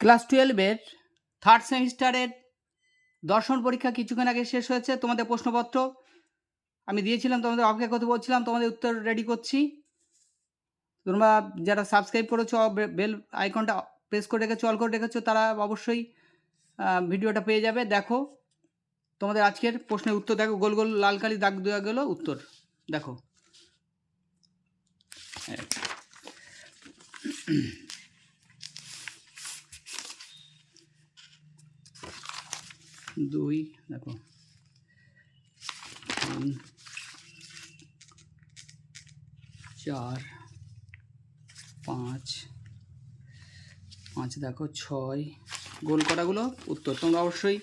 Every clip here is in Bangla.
ক্লাস টুয়েলভের থার্ড সেমিস্টারের দর্শন পরীক্ষা কিছুক্ষণ আগে শেষ হয়েছে। তোমাদের প্রশ্নপত্র আমি দিয়েছিলাম, তোমাদের অপেক্ষা করতে বলছিলাম, তোমাদের উত্তর রেডি করছি। তোমরা যারা সাবস্ক্রাইব করেছ বেল আইকনটা প্রেস করে রেখেছো অল করে রেখেছো, তারা অবশ্যই ভিডিওটা পেয়ে যাবে। দেখো, তোমাদের আজকের প্রশ্নের উত্তর দেখো, গোল গোল, লাল, কালি, দাগ দেওয়া গেল, উত্তর দেখো। দুই, দেখো। তিন, চার, পাঁচ পাঁচ, দেখো, ছয়। গোল করাগুলো উত্তর। তোমরা অবশ্যই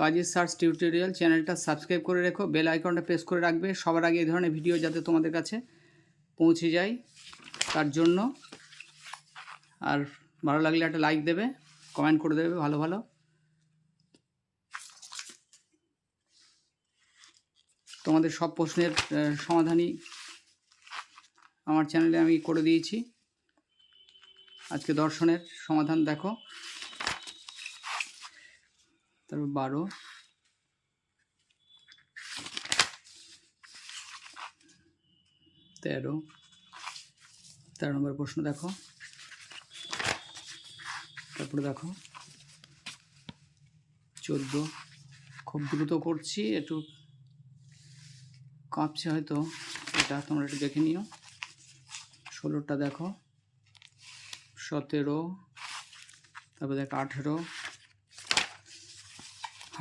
কাজের সার্চ টিউটোরিয়াল চ্যানেলটা সাবস্ক্রাইব করে রেখো। বেল আইকনটা প্রেস করে রাখবে। সবার আগে এই ধরনের ভিডিও যাতে তোমাদের কাছে পৌঁছে যায়, তার জন্য। আর ভালো লাগলে একটা লাইক দেবে কমেন্ট করে দেবে, ভালো ভালো। তোমাদের সব প্রশ্নের সমাধানই আমার চ্যানেলে আমি করে দিয়েছি। আজকে দর্শনের সমাধান দেখো। তারপর বারো। তেরো। তেরো নম্বর প্রশ্ন দেখো। তারপরে দেখো। চোদ্দ। খুব দ্রুত করছি, একটু কাঁপছে হয়তো, এটা তোমরা একটু দেখে নিও। ষোলোটা দেখো, সতেরো, তারপর দেখো আঠেরো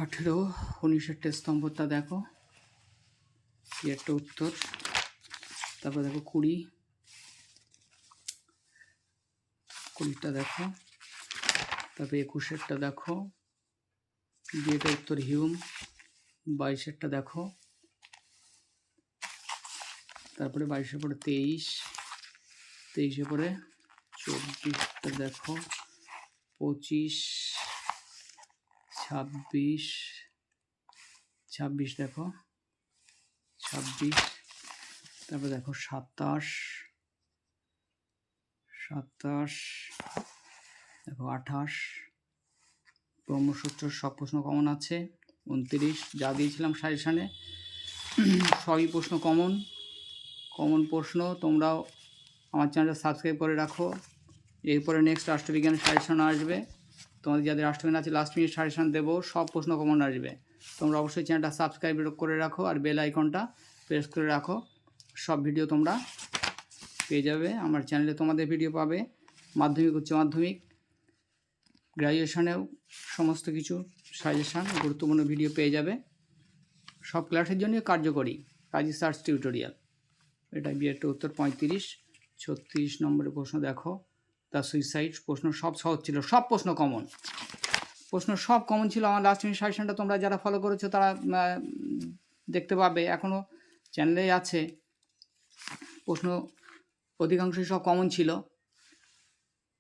আঠেরো, উনিশের স্তম্ভটা দেখো একটা উত্তর, তারপর দেখো কুড়ি, কুড়িটা দেখো, তারপরে একুশেরটা দেখো দুইটা উত্তর হিউম, বাইশেরটা দেখো তারপরে বাইশে পরে তেইশ, তেইশে পরে চব্বিশটা দেখো পঁচিশ, ছাব্বিশ ছাব্বিশ দেখো, ছাব্বিশ, তারপরে দেখো সাতাশ সাতাশ, দেখো আঠাশ, ব্রহ্মসূত্র সব প্রশ্ন কমন আছে, উনত্রিশ, যা দিয়েছিলাম সাজেশানে সবই প্রশ্ন কমন। কমন প্রশ্ন, তোমরাও আমার চ্যানেলটা সাবস্ক্রাইব করে রাখো। এরপরে নেক্সট রাষ্ট্রবিজ্ঞানের সাজেশন আসবে। তোমাদের যাদের রাষ্ট্রবিজ্ঞান আছে লাস্ট মিনিট সাজেশন দেবো, সব প্রশ্ন কমন আসবে। তোমরা অবশ্যই চ্যানেলটা সাবস্ক্রাইব করে রাখো আর বেল আইকনটা প্রেস করে রাখো। সব ভিডিও তোমরা পেয়ে যাবে। আমার চ্যানেলে তোমাদের ভিডিও পাবে। মাধ্যমিক, উচ্চ মাধ্যমিক গ্র্যাজুয়েশনেও সমস্ত কিছু সাজেশান গুরুত্বপূর্ণ ভিডিও পেয়ে যাবে। সব ক্লাসের জন্য কার্যকরী। কাজী সার্চ টিউটোরিয়াল এটা বিয়েরটা উত্তর, পঁয়ত্রিশ, ছত্রিশ নম্বরের প্রশ্ন দেখো। দ্য সুইসাইড প্রশ্ন সব সহজ ছিল, সব প্রশ্ন কমন প্রশ্ন সব কমন ছিল, আমার লাস্ট মিনিট সাজেশনটা তোমরা যারা ফলো করেছ তারা দেখতে পাবে। এখনও চ্যানেলেই আছে। প্রশ্ন অধিকাংশই সব কমন ছিল।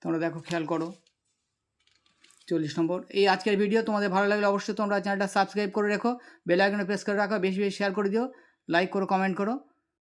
তোমরা দেখো, খেয়াল করো। চল্লিশ নম্বর। এই আজকের ভিডিও তোমাদের ভালো লাগলে অবশ্যই তোমরা চ্যানেলটা সাবস্ক্রাইব করে রেখো। বেল আইকনে প্রেস করে রাখো। বেশি বেশি শেয়ার করে দিও। লাইক করো কমেন্ট করো।